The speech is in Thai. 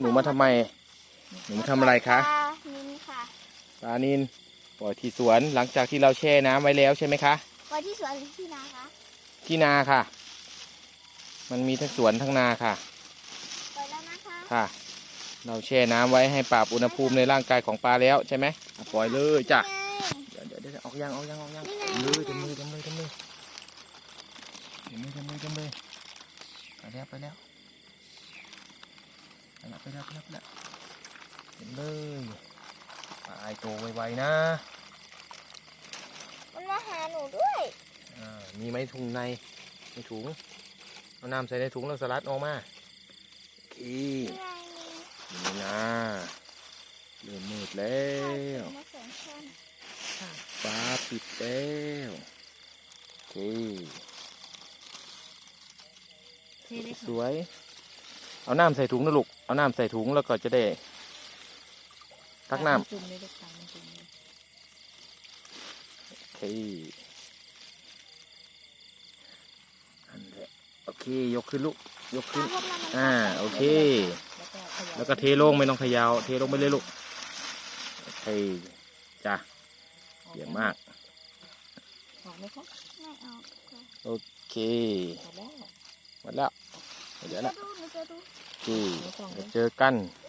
หนูมาทำไม หนูมาทำอะไรคะปลานินค่ะปลานินปล่อยที่สวนหลังจากที่เราแช่น้ำไว้แล้วใช่ไหมคะไว้ที่สวนหรือที่นาคะที่นาค่ะ มันมีทั้งสวนทั้งนาค่ะปล่อยแล้วนะคะค่ะ เราแช่น้ำไว้ให้ปรับอุณหภูมิในร่างกายของปลาแล้วใช่ไหมอะปล่อยเลยจ้ะเดี๋ยวเดี๋ยวเดี๋ยวออกยังออกยังออกยังนี่ไงเลยจำเลยจำเลยจำเลยจำเลยจำเลยจำเลยไปแล้วไปแล้ว ไปแล้วไปแล้วไปแล้วไปแล้วจำเลยปลาไอโตไวๆนะมันมาหาหนูด้วยอ่ามีไหมถุงในในถุงเอาน้ำใส่ในถุงแล้วสลัดออกมาโอเคนี่ไงมีนี่นะเริ่มมืดแล้วมาสองชั้นฟ้าปิดแล้วโอเคเทเลยสค่ะวย เอาน้ำใส่ถุงนะลูก เอาน้ำใส่ถุงแล้วก็จะได้ตักน้จุ่มเลยลูกตามันจุ่มเลยำโอเคอันแหละโอเค ยกขึ้นลูก ยกขึ้นพวกนั้นมันอ่า โอเคแล้วก็ขยายแล้วก็เทลงไม่ต้องเขยาว เทลงไปเลยลูก โอเค จ้ะเยี่ยมมากออกไหมคะไม่เอาค่ะโอเคออกแล้วหมดแล้ว เดี๋ยวจะละดูหนูจะดูโอเคเดี๋ยวเจอกันห